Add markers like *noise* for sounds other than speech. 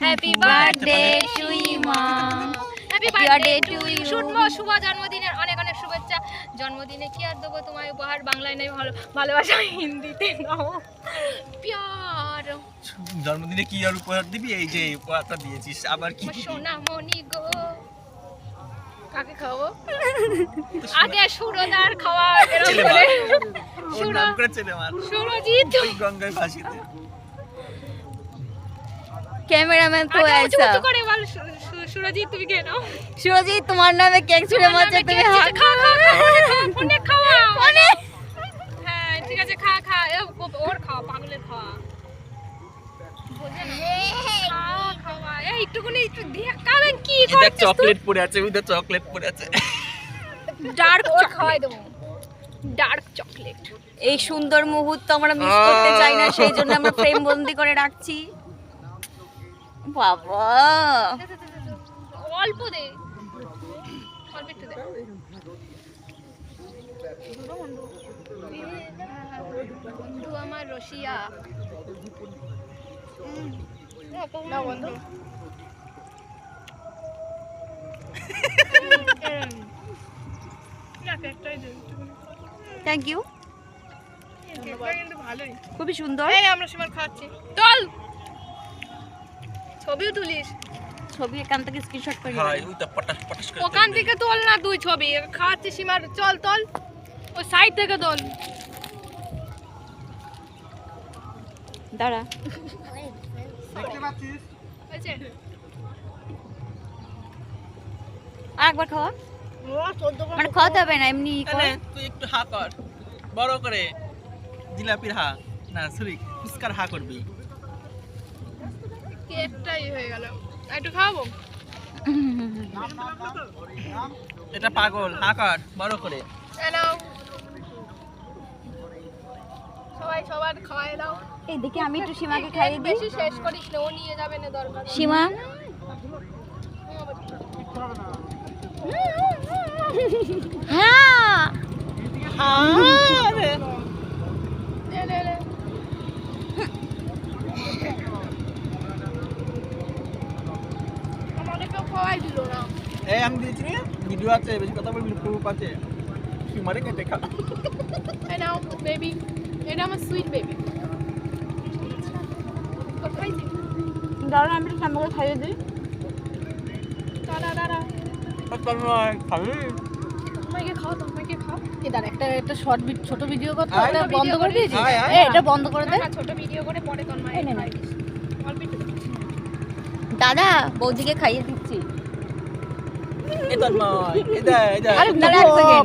Happy birthday to you মা happy Happy birthday to you. শুভ জন্মদিনের অনেক অনেক শুভেচ্ছা। জন্মদিনে কি আর দেবো তোমায় উপহার? বাংলায় নেই ভালো ভালোবাসা হিন্দিতে নাও। প্যার জন্মদিনে কি আর উপহার দিবি? এই যে উপহারটা দিয়েছিস আবার কি? সোনা মনি গো। কাকে খাওয়াবো? *laughs* আগে সুরদার খাওয়া। এরকম করে। সুরজিৎ। গঙ্গায় ভাসিতে ক্যামেরাম্যান তো করে বল সুরজিৎ তুমি নাও। সুরজিৎ তোমার নামে কেক ছুঁড়ে মারছে তুমি কেক হাত ছিঁড়ে খা, খা, খা, ফোনে খাওয়া। হ্যাঁ, ঠিক আছে, খা, খা। ওর খাওয়া, পাগলের চকলেট পড়ে আছে চকলেট পড়ে আছে। ডার্ক খাওয়াই দেবো। ডার্ক চকলেট এই সুন্দর মুহূর্ত আমরা মিস করতে চাই না সেই জন্য আমরা ফ্রেম বন্দি করে রাখছি। বাবা। অল্প দে। অল্প একটু দে। বন্ধু আমার না বন্ধু। থ্যাংক ইউ খুবই সুন্দর। এই আমরা সীমার খাচ্ছি। চল ছবিও তুলিস। ছবি এখান থেকে স্ক্রিনশট করে হ্যাঁ নিলাম। ওই তো পটাশ পটাশ করে ওখান থেকে তোল না তুই ছবি খাচ্ছি সীমার চল তোল। ওই সাইড থেকে তোল। দাঁড়া। হয়েছে? আর একবার খাওয়া। মানে খাওয়াতে হবে না এমনি তুই একটু হা কর। বড় করে জিলাপির হা। না সরি ফুচকার হা করবি। কেকটাই হয়ে গেল। একটু খাওয়াবো? এটা পাগল বড় করে। সবাই সবার খাওয়াই দাও। এই দেখি আমি একটু সীমাকে খাইয়ে দিই। বেশি শেষ করিস না ও নিয়ে যাবে না দরকার। সীমা? হ্যাঁ। আরে দিল না। এই আমি দিয়েছি না ভিডিও আছে বেশি কথা বলবি প্রুফ আছে। সীমারে কেটে খা। এই নাও বেবি এটা আমার সুইট বেবি দাঁড়া আমি একটু সীমাকে খাইয়ে দিই। দাঁড়া দাঁড়া। খাবি? খাও খাও। এদার একটা একটা শর্ট ছোট ভিডিও করতে বন্ধ করে আয়। এটা বন্ধ করে দে। ছোট ভিডিও করে পরে তন্ময় এই নে, নে। অল্প একটু দে। দাদা বৌদিকে খাইয়ে দিচ্ছি। এ তন্ময় এই দে এই দে আরে দাঁড়া এক সেকেন্ড